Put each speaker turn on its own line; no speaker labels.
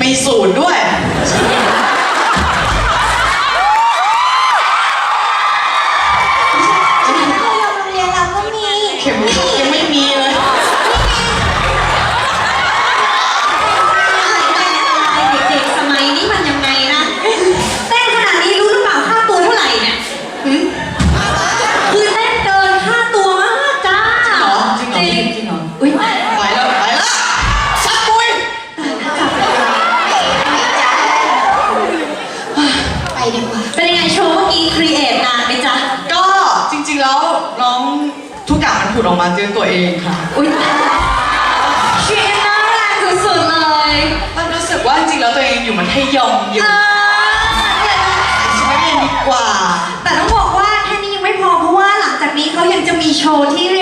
มีสูตรด้วย
เคยโรงเรียนเราก็มี
เข็มยังไม่
ดออกมาเจอตัวเองค่ะ อุ้ยชีเน่ารัก
สุดๆเลยมันรู้สึกว่าจริงๆแล้วตัว
เองอยู่มันให้ยู่ออฉันไม่
ยนดีกว่า แต่ต้องบ
อกว่าแค่นี้ยังไม่พอเพ
ราะว่าหลังจากนี้เขายังจะมีโชว์ที่เรี
ย